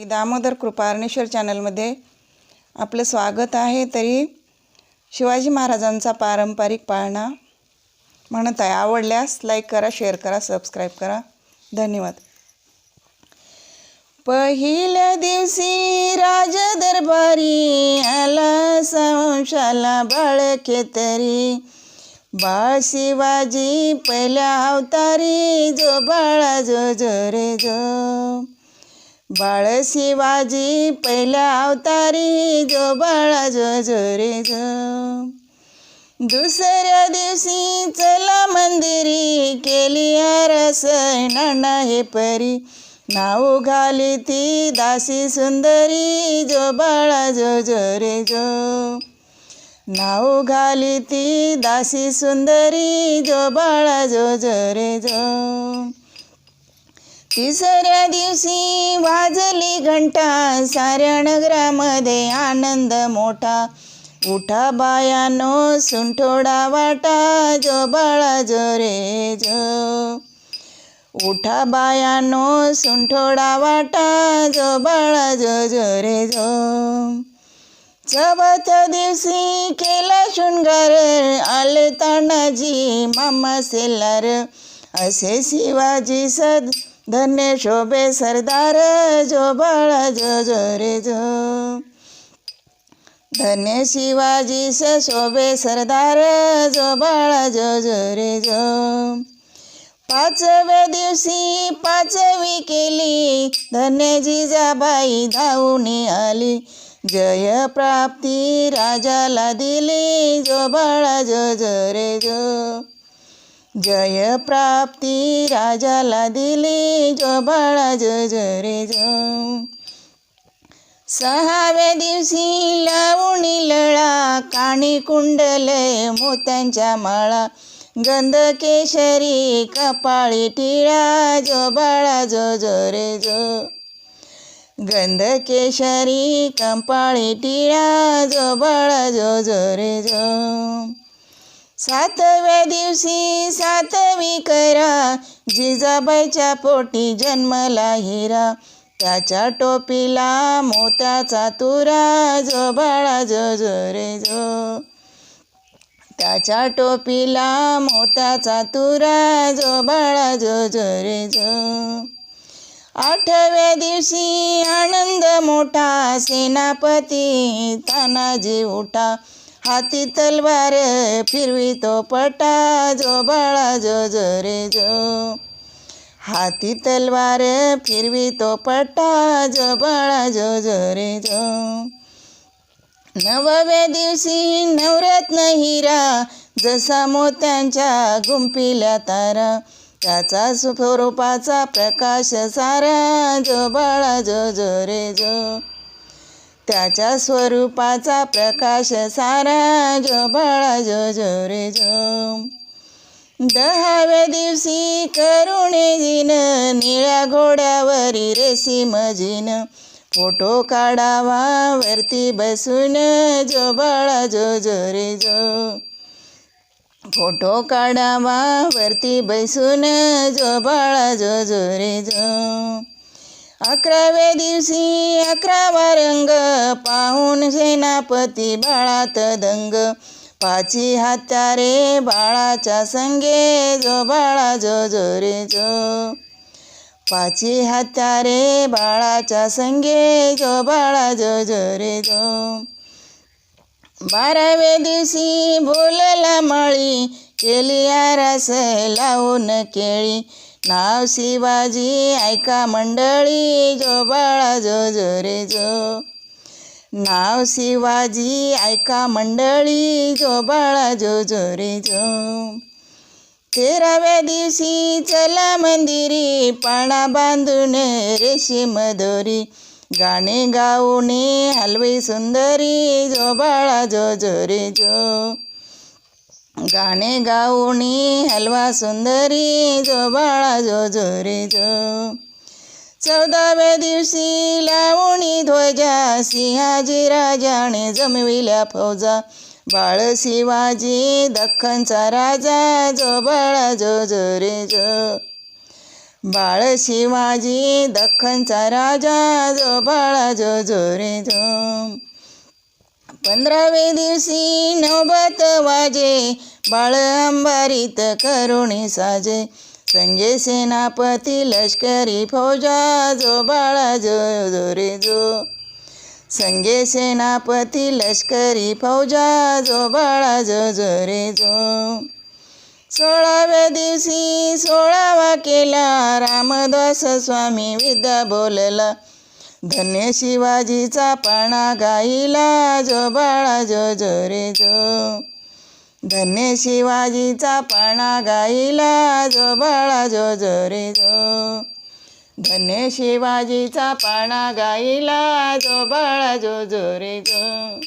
श्री दामोदर कृपारणेश्वर चॅनलमध्ये आपलं स्वागत आहे. तरी शिवाजी महाराजांचा पारंपरिक पाळणा म्हणत आहे. आवडल्यास लाईक करा शेअर करा सबस्क्राईब करा. धन्यवाद. पहिल्या दिवशी राज दरबारी आला संशाला बाळके तरी. बाळ शिवाजी पहिल्या अवतारी जो बाळा जो जो रे जो. बाळ शिवाजी पहिल्या अवतारी जो बाळा जो जो रे जो. दुसऱ्या दिवशी चला मंदिरी केली आरस नाना हे परी. नाव घाली ती दासी सुंदरी जो बाळा जो जो रे जो. नाव घाली ती दासी सुंदरी जो बाळा जो जो रे जो. तिसऱ्या दिवशी वाजली घंटा साऱ्या नगरामध्ये आनंद मोठा. उठा बायानो सुंठोडा वाटा जो बाळा जो रे जो. उठा बायानो सुंठोडा वाटा जो बाळा जो जो रे जो. चौथ्या दिवशी केला शृंगार आले तानाजी मामा सेलार असे शिवाजी सद धन्य शोभे सरदार जो बाळा जो जो रे जो. धन्य शिवाजी से शोभे सरदार जो बाळा जो जो रे जो. पाचव्या दिवशी पाचवी केली धन्य जिजाबाई धावून आली. जय प्राप्ती राजाला दिली जो बाळा जो जो रे जो. जय प्राप्ती राजाला दिली जो बाळा जो जो रे जो सहाव्या दिवशी लावणी लळा काणी कुंडल मोत्यांच्या माळा. गंध केशरी कपाळी टिळा जो बाळा जो जो. रे जो गंध केशरी कपाळी टिळा जो बाळा जो जो रे जो. सातव्या दिवशी सातवी करा. जिजाबाईच्या पोटी जन्मला हिरा. त्याच्या टोपीला मोत्याचा तुरा जो बाळा जो जो रे जो. त्याच्या टोपीला मोत्याचा तुरा जो बाळा जो जो रे जो. आठव्या दिवशी आनंद मोठा सेनापती तानाजी उठा. हाती तलवार फिरवी तो पटा जो बाळा जो जो रे जो. हाती तलवार फिरवी तो पटा जो बाळा जो जो रे जो. नवव्या दिवशी नवरत्न हिरा जसा मोत्यांच्या गुंपिल्या तारा. त्याचा स्वरूपाचा प्रकाश सारा जो बाळा जो जो रे जो. त्याच्या स्वरूपाचा प्रकाश सारा जो बाळा जो जो रे जो. दहाव्या दिवशी करुणे जिन निळ्या घोड्यावरी रेसी मजिन. फोटो काढावा वरती बसून जो बाळा जो जो रे जो. फोटो काढावा वरती बसून जो बाळा जो जो रे जो. अकराव्या दिवशी अकरावा रंग पाहून सेनापती बाळात दंग. पाची हात्यारे बाळाच्या संगे जो बाळा जो जो रे जो. पाची हात्यारे बाळाच्या संगे जो बाळा जो जो रे जो. बाराव्या दिवशी बोलला माळी केली आरास लावून केळी. नाव शिवाजी ऐका मंडळी जो बाळा जो जो रे जो. नाव शिवाजी ऐका मंडळी जो बाळा जो जो रे जो. तेराव्या दिवशी चला मंदिरी पाळणा बांधून रेशीम दोरी गाणे गाऊने हलवी सुंदरी जो बाळा जो जो रे जो. गाणे गाऊनी हलवा सुंदरी जो बाळा जो जो रे जो. चौदाव्या दिवशी लावणी ध्वजा सिंहाजी राजाने जमविल्या फौजा. बाळ शिवाजी दख्खनचा राजा जो बाळा जो जो रे जो. बाळ शिवाजी दख्खनचा राजा जो बाळा जो जो रे जो. पंधरावे दिवशी नौबत वाजे बाळ अंबारीत करुणी साजे. संजय सेनापती लष्करी फौजा जो बाळा जो जो रे जो. संजय सेनापती लष्करी फौजा जो बाळा जो जो रे जो. सोळाव्या दिवशी सोळावा केला रामदास स्वामी विद्या बोलला. धन्य शिवाजीचा पाणा गाईला जो बाळा जो जो रे जो. धन्य शिवाजीचा पाणा गाईला जो बाळा जो जो रे जो. धन्य शिवाजीचा पाणा गाईला जो बाळा जो जो रे जो.